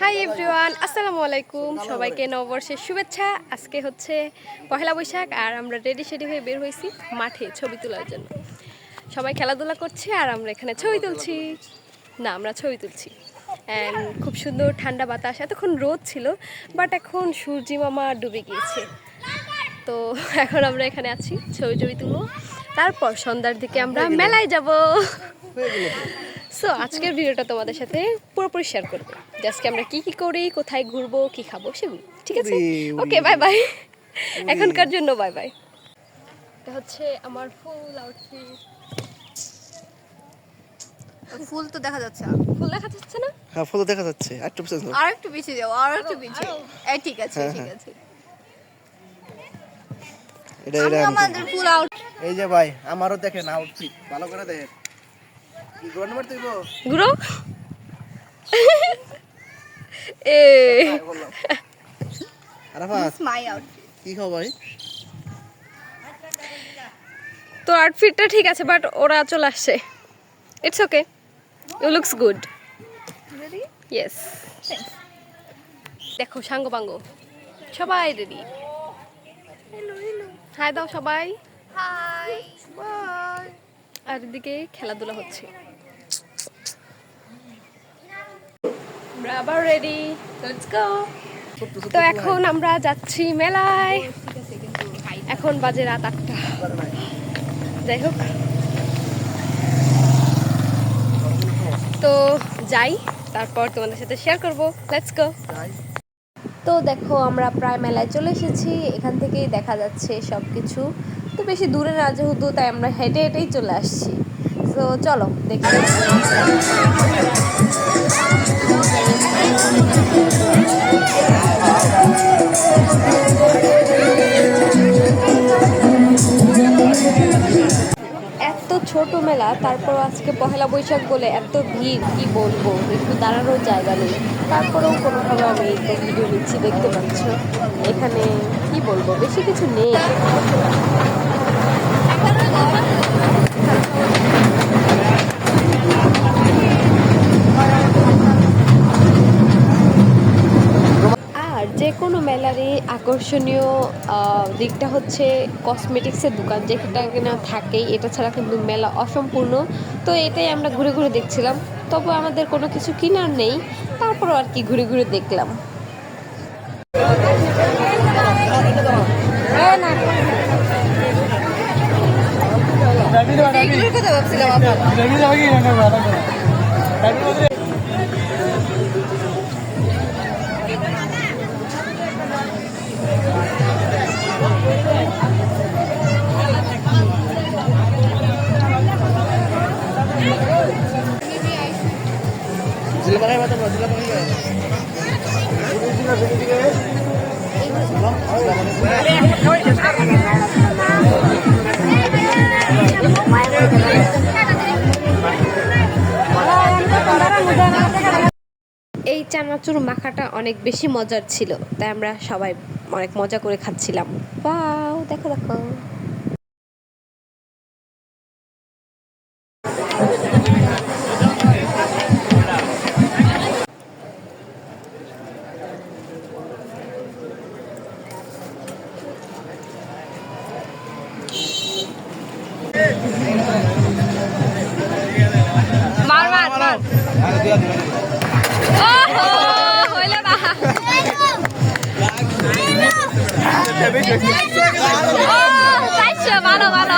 Hi everyone আসসালামু আলাইকুম সবাইকে নববর্ষের শুভেচ্ছা। আজকে হচ্ছে পহেলা বৈশাখ আর আমরা রেডি শেডি হয়ে বের হয়েছি মাঠে ছবি তোলার জন্য। সবাই খেলাধুলা করছে আর আমরা এখানে ছবি তুলছি। না আমরা ছবি তুলছি। অ্যান্ড খুব সুন্দর ঠান্ডা বাতাস। এতক্ষণ রোদ ছিল বাট এখন সূর্যি মামা ডুবে গিয়েছে। তো এখন আমরা এখানে আছি ছবি ছবি তুলবো। তারপর সন্ধ্যার দিকে আমরা মেলায় যাব। সো আজকের ভিডিওটা তোমাদের সাথে পুরোপুরি শেয়ার করব। আজকে আমরা কি কি করি কোথায় ঘুরবো কি খাব সেগুলো। ঠিক আছে? ওকে বাই বাই এখনকার জন্য বাই বাই এটা হচ্ছে আমার ফুল আউটফিট ফুল তো দেখা যাচ্ছে ফুল দেখা যাচ্ছে না? হ্যাঁ ফুল দেখা যাচ্ছে। একটু পিছনে যাও। আর একটু পিছিয়ে যাও আর একটু পিছিয়ে এই ঠিক আছে হ্যাঁ, ঠিক হ্যাঁ। আছে। এটা এটা আমাদের ফুল আউট এই যে ভাই আমারও দেখেন আউটফিট ভালো করে দেখেন। এ মাই কি খবর? তো আউটফিটটা ঠিক আছে বাট ওরা চলে আসছে it's okay you looks good yes দেখো সাঙ্গ পাঙ্গ। সবাই রেডি হ্যালো হ্যালো হাই দাও সবাই। হাই আর এদিকে খেলাধুলা হচ্ছে। আমরা আবার রেডি তো এখন আমরা যাচ্ছি মেলায়। এখন বাজে রাত আটটা। যাই হোক। তো যাই, তারপর তোমাদের সাথে শেয়ার করব। তো দেখো, আমরা প্রায় মেলায় চলে এসেছি। এখান থেকেই দেখা যাচ্ছে সব কিছু তো বেশি দূরে না, যেহেতু তাই আমরা হেঁটে হেঁটেই চলে আসছি। তো চলো, দেখি ছোট মেলা তারপর আজকে পহেলা বৈশাখ বলে এত ভিড়, কি বলব? একটু দাঁড়ানোর জায়গা নেই। তারপরেও কোনোভাবে আমি একটা ভিডিও নিচ্ছি, দেখতে পাচ্ছ। এখানে কি বলব? বেশি কিছু নেই। মেলারই আকর্ষণীয় আহ, দিকটা হচ্ছে কসমেটিক্সের দোকান যেটা কিনা থাকেই। এটা ছাড়া কিন্তু মেলা অসম্পূর্ণ। তো এটাই আমরা ঘুরে ঘুরে দেখছিলাম। তবু আমাদের কোনো কিছু কেনার নেই। তারপরও আর কি ঘুরে ঘুরে দেখলাম। এগুলোর কথা ভাবছিলাম এই চানাচুর মাখাটা অনেক বেশি মজার ছিল, তাই আমরা সবাই অনেক মজা করে খাচ্ছিলাম। বাও দেখো দেখো। ও চাইছো ভালো ভালো